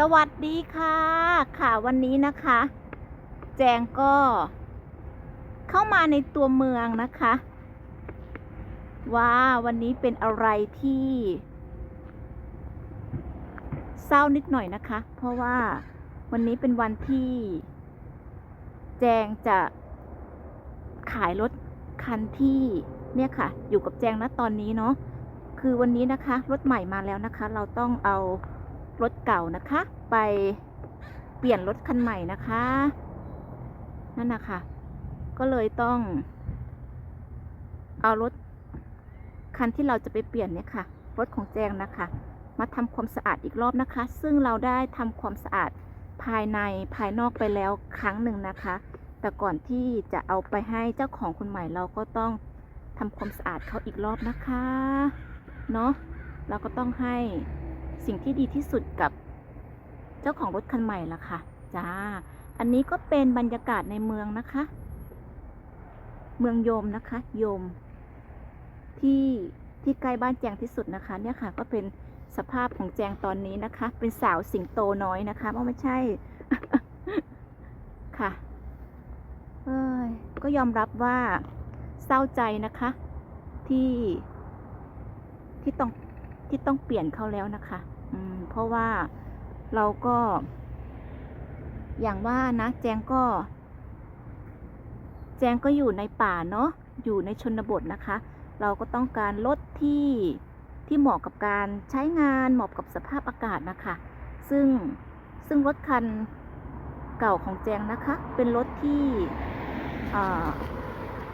สวัสดีค่ะ ค่ะวันนี้นะคะ แจงก็ เข้ามาในตัวเมืองนะคะ ว่าวันนี้เป็นอะไรที่ เศร้านิดหน่อยนะคะ เพราะว่าวันนี้เป็นวันที่ แจงจะขายรถคันที่เนี่ยค่ะ อยู่กับแจงนะตอนนี้เนาะคือวันนี้นะคะ รถใหม่มาแล้วนะคะ เราต้องเอา รถเก่านะคะ ไปเปลี่ยนรถคันใหม่นะคะ นั่นนะคะก็เลยต้อง เอารถคันที่เราจะไปเปลี่ยนเนี่ยค่ะ รถของแจงนะคะ มาทำความสะอาดอีกรอบนะคะ ซึ่งเราได้ทำความสะอาดภายในภายนอกไปแล้วครั้งหนึ่งนะคะ แต่ก่อนที่จะเอาไปให้เจ้าของคนใหม่เราก็ต้องทำความสะอาดเขาอีกรอบนะคะ เนาะเราก็ต้องให้ สิ่งที่ดีที่สุดกับเจ้าของรถคันใหม่ละค่ะจ้า อันนี้ก็เป็นบรรยากาศในเมืองนะคะ เมืองโยมนะคะ โยม ที่ที่ใกล้บ้านแจงที่สุดนะคะ เนี่ยค่ะ ก็เป็นสภาพของแจงตอนนี้นะคะ เป็นสาวสิงโตน้อยนะคะว่าไม่ใช่ ค่ะเอ้ยก็ยอมรับว่าเศร้าใจนะคะ ที่ที่ต้อง ที่ต้องเปลี่ยนเขาแล้วนะคะ อืม เพราะว่าเราก็ อย่างว่านะแจงก็ แจงก็อยู่ในป่าเนาะอยู่ในชนบทนะคะ เราก็ต้องการรถที่ที่เหมาะกับการใช้งานเหมาะกับสภาพอากาศนะคะ ซึ่งซึ่งรถคันเก่าของแจงนะคะ เป็นรถที่เอ่อ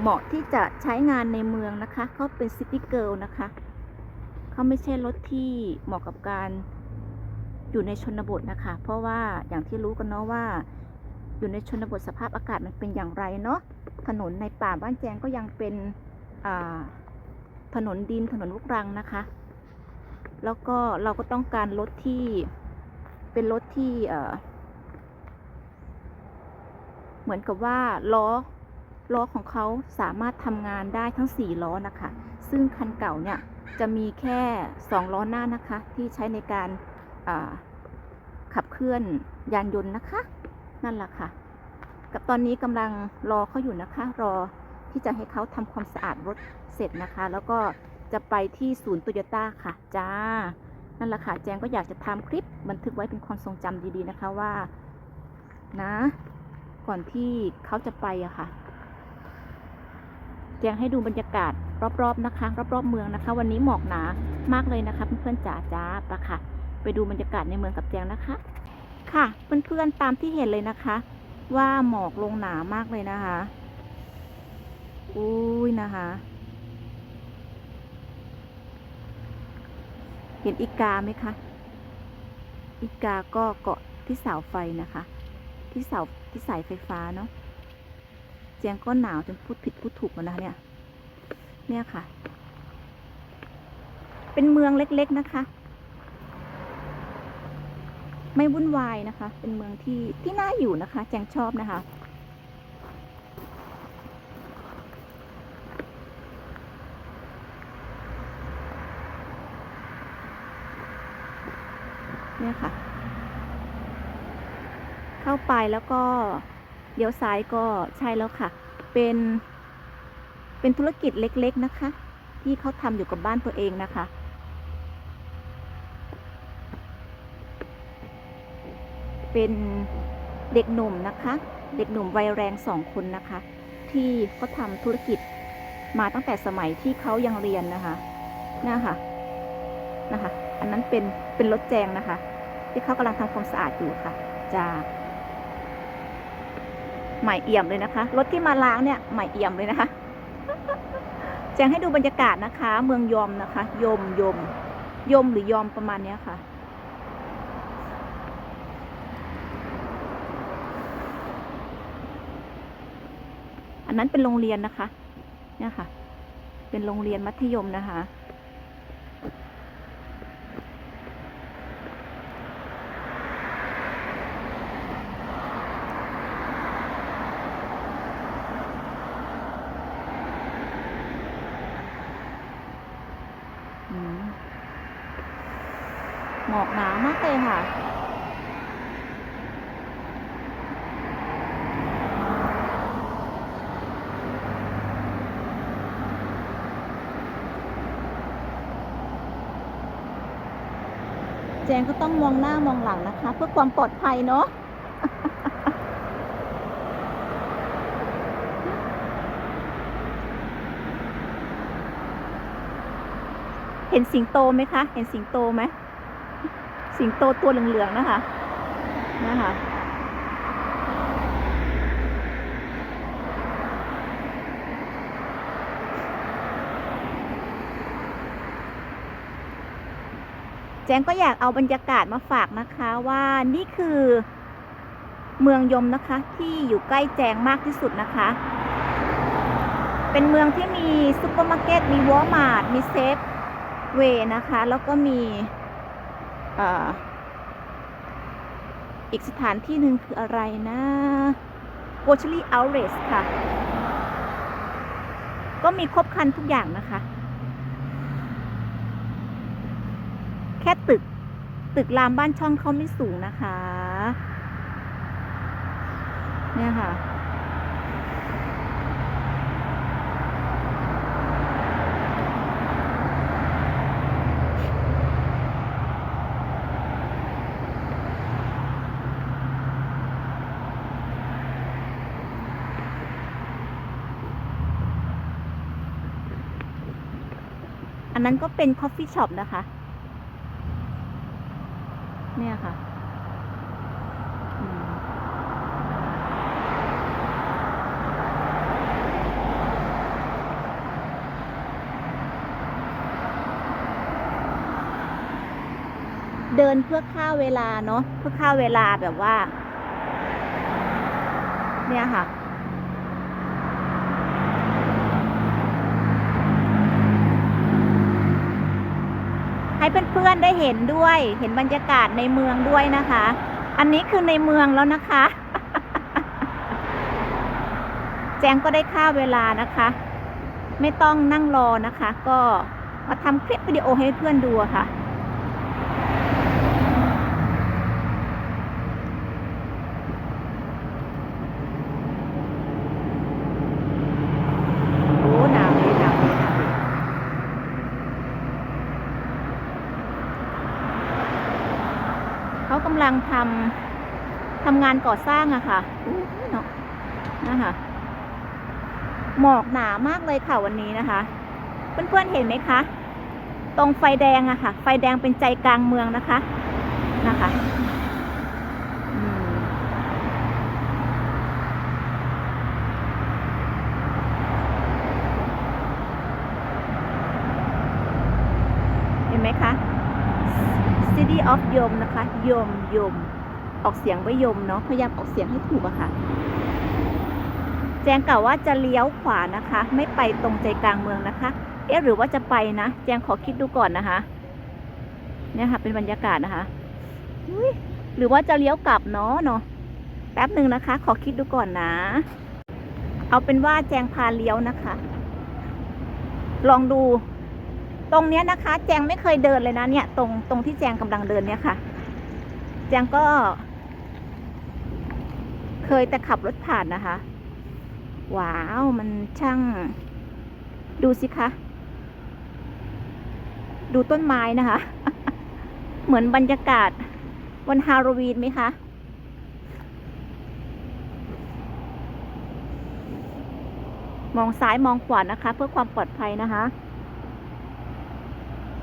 เหมาะที่จะใช้งานในเมืองนะคะ เขาเป็นซิตี้เกิลนะคะ เขาไม่ใช่รถที่เหมาะกับการอยู่ในชนบทนะคะ เพราะว่าอย่างที่รู้กันเนาะว่า อยู่ในชนบทสภาพอากาศมันเป็นอย่างไรเนาะถนนในป่าบ้านแจงก็ยังเป็นถนนดินถนนลูกรังนะคะ แล้วก็เราก็ต้องการรถที่เป็นรถที่เอ่อเหมือนกับว่าล้อล้อของเขาสามารถทำงานได้ทั้ง 4 ล้อนะคะ ซึ่งคันเก่าเนี่ยจะมีแค่ 2 ล้อหน้านะคะ ที่ใช้ในการขับเคลื่อนยานยนต์นะคะ นั่นแหละค่ะ กับตอนนี้กำลังรอเขาอยู่นะคะ รอที่จะให้เขาทำความสะอาดรถเสร็จนะคะ แล้วก็จะไปที่ศูนย์โตโยต้าค่ะ จ้า นั่นแหละค่ะ แจงก็อยากจะทำคลิปบันทึกไว้เป็นความทรงจำดีๆนะคะว่า นะ ก่อนที่เขาจะไปอะค่ะ แจงให้ดูบรรยากาศ รอบๆนะคะ รอบๆเมืองนะคะ วันนี้หมอกหนามากเลยนะคะเพื่อนๆจ๋าจ้าปะค่ะ ไปดูบรรยากาศในเมืองกับแจงนะคะ ค่ะเพื่อนๆตามที่เห็นเลยนะคะ ว่าหมอกลงหนามากเลยนะคะอุ้ยนะคะ เห็นอีกาไหมคะอีกาก็เกาะที่เสาไฟนะคะ ที่เสาที่สายไฟฟ้าเนาะเจียงก็หนาวจนพูดผิดพูดถูกแล้วนะเนี่ย เนี่ยค่ะ เป็นเมืองเล็กๆนะคะ ไม่วุ่นวายนะคะ เป็นเมืองที่ที่น่าอยู่นะคะ แจงชอบนะคะเนี่ยค่ะ เข้าไปแล้วก็เลี้ยวซ้ายก็ใช่แล้วค่ะ เป็น เป็นธุรกิจเล็กๆนะคะ ที่เขาทำอยู่กับบ้านตัวเองนะคะ เป็นเด็กหนุ่มนะคะ เด็กหนุ่มวัยแรงสองคนนะคะ ที่เขาทำธุรกิจมาตั้งแต่สมัยที่เขายังเรียนนะคะนะคะนะคะ อันนั้นเป็นเป็นรถแจงนะคะ ที่เขากำลังทำความสะอาดอยู่ค่ะจ้าใหม่เอี่ยมเลยนะคะ รถที่มาล้างเนี่ยใหม่เอี่ยมเลยนะคะ แจงให้ดูบรรยากาศนะคะ เมืองยมนะคะ ยมยม ยมหรือยอมประมาณนี้ค่ะ อันนั้นเป็นโรงเรียนนะคะ เนี่ยค่ะ เป็นโรงเรียนมัธยมนะคะ มอกหนามากเลยค่ะ แจงก็ต้องมองหน้ามองหลังนะคะ เพื่อความปลอดภัยเนาะเห็นสิงโตไหมคะ เห็นสิงโตไหม สิงโตตัวเหลืองๆนะคะ นะคะแจงก็อยากเอาบรรยากาศมาฝากนะคะว่านี่คือเมืองยมนะคะที่อยู่ใกล้แจงมากที่สุดนะคะ เป็นเมืองที่มีซุปเปอร์มาร์เก็ตมีวอลมาร์ทมีเซฟเวย์นะคะ แล้วก็มี อีกสถานที่หนึ่งคืออะไรนะโ o ชลี่เอาเรสค่ะ ก็มีครบครันทุกอย่างนะคะ แค่ตึก ตึกรามบ้านช่องเขาไม่สูงนะคะ เนี่ยค่ะ นั้นก็เป็นคอฟฟี่ช็อปนะคะ เนี่ยค่ะเดินเพื่อฆ่าเวลาเนาะเพื่อฆ่าเวลาแบบว่า เนี่ยค่ะ เพื่อนๆได้เห็นด้วย เห็นบรรยากาศในเมืองด้วยนะคะ อันนี้คือในเมืองแล้วนะคะ แจงก็ได้ค่าเวลานะคะ ไม่ต้องนั่งรอนะคะ ก็มาทำคลิปวิดีโอให้เพื่อนดูะค่ะ โอ้หนาวเลยหนาวเลยหนาวเลย เขากำลังทำทำงานก่อสร้างอะค่ะเนาะนะคะหมอกหนามากเลยค่ะวันนี้นะคะ เพื่อนๆเห็นไหมคะ ตรงไฟแดงอะค่ะ ไฟแดงเป็นใจกลางเมืองนะคะนะคะอืมเห็นไหมคะ City of ยมนะคะ ยมยม ออกเสียงว่ายมเนาะพยายามออกเสียงให้ถูกอะค่ะ แจงกล่าวว่าจะเลี้ยวขวานะคะ ไม่ไปตรงใจกลางเมืองนะคะ เอ๊ะหรือว่าจะไปนะ แจงขอคิดดูก่อนนะคะเนี่ยค่ะ เป็นบรรยากาศนะคะหรือว่าจะเลี้ยวกลับเนาะเนาะแป๊บหนึ่งนะคะ ขอคิดดูก่อนนะ เอาเป็นว่าแจงพาเลี้ยวนะคะ ลองดู ตรงเนี้ยนะคะ แจงไม่เคยเดินเลยนะเนี่ย ตรงตรงที่แจงกำลังเดินเนี่ยค่ะ แจงก็ เคยแต่ขับรถผ่านนะคะ ว้าวมันช่าง ดูสิคะ ดูต้นไม้นะคะ เหมือนบรรยากาศวันฮาโลวีนไหมคะมองซ้ายมองขวานะคะ เพื่อความปลอดภัยนะคะ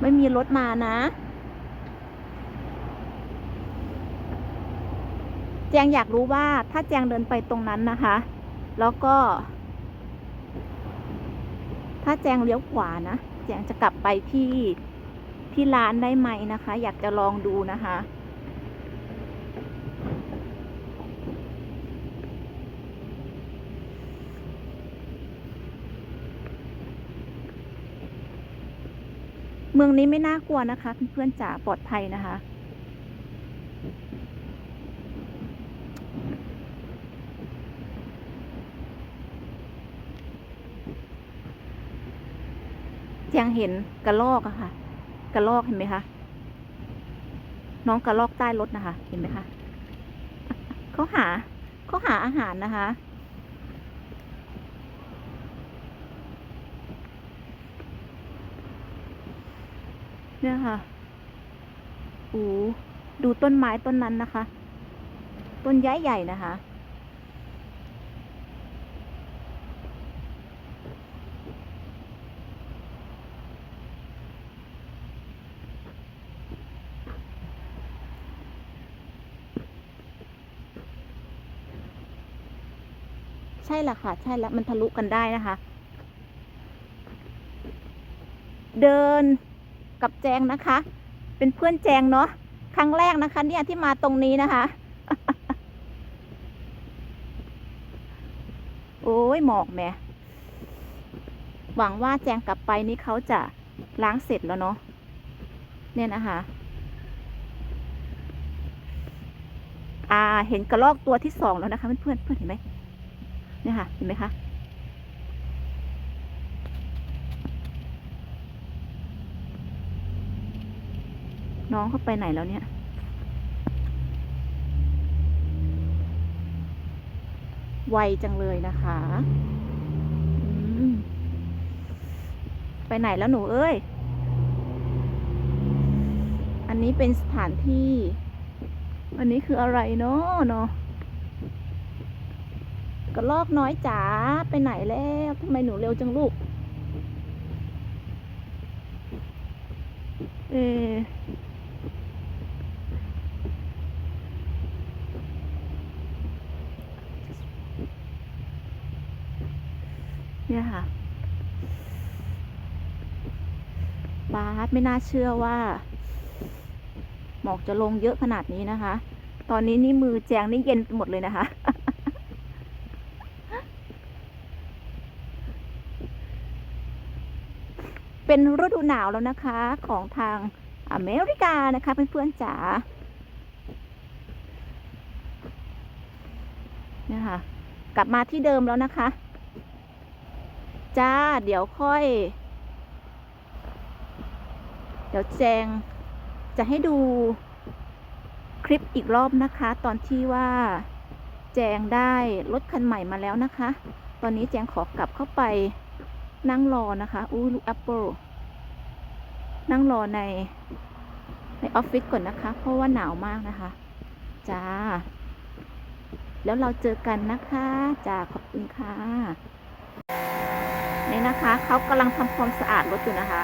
ไม่มีรถมานะ แจงอยากรู้ว่าถ้าแจงเดินไปตรงนั้นนะคะ แล้วก็ ถ้าแจงเลี้ยวขวานะ แจงจะกลับไปที่ที่ร้านได้ไหมนะคะ อยากจะลองดูนะคะ เมืองนี้ไม่น่ากลัวนะคะเพื่อนๆจ๋าปลอดภัยนะคะ ยังเห็นกระลอกอะค่ะ กระลอกเห็นไหมคะน้องกระลอกใต้รถนะคะ เห็นไหมคะเขาหาเขาหาอาหารนะคะ เนี่ยค่ะโอ้ดูต้นไม้ต้นนั้นนะคะ ต้นย้ายใหญ่นะคะ ใช่ละค่ะ ใช่ละมันทะลุกันได้นะคะ เดิน กับแจงนะคะ เป็นเพื่อนแจงเนาะครั้งแรกนะคะ เนี่ยที่มาตรงนี้นะคะ โอ้ยหมอกแม่หวังว่าแจงกลับไปนี่เขาจะล้างเสร็จแล้วเนาะเนี่ยนะคะ อ่าเห็นกระรอกตัวที่สองแล้วนะคะ เพื่อนเพื่อนเห็นไหมเนี่ยค่ะ เห็นไหมคะ น้องเขาไปไหนแล้วเนี่ย ไวจังเลยนะคะไปไหนแล้วหนูเอ้ย อันนี้เป็นสถานที่ อันนี้คืออะไรเนาะเนาะกระลอกน้อยจ๋าไปไหนแล้วทำไมหนูเร็วจังลูก เอ เนี่ยค่ะบาสไม่น่าเชื่อว่า หมอกจะลงเยอะขนาดนี้นะคะ ตอนนี้นี่มือแจงนี่เย็นหมดเลยนะคะ เป็นฤดูหนาวแล้วนะคะของทางอเมริกานะคะเพื่อนๆจ๋าเนี่ยค่ะ กลับมาที่เดิมแล้วนะคะ จ้า เดี๋ยวค่อย เดี๋ยวแจง จะให้ดูคลิปอีกรอบนะคะ ตอนที่ว่า แจงได้รถคันใหม่มาแล้วนะคะ ตอนนี้แจงขอกลับเข้าไปนั่งรอนะคะอู้ลูกแอปเปิลนั่งรอใน ในออฟฟิศก่อนนะคะ เพราะว่าหนาวมากนะคะ จ้า แล้วเราเจอกันนะคะ จ้า ขอบคุณค่ะ นี่นะคะ เขากำลังทำความสะอาดรถอยู่นะคะ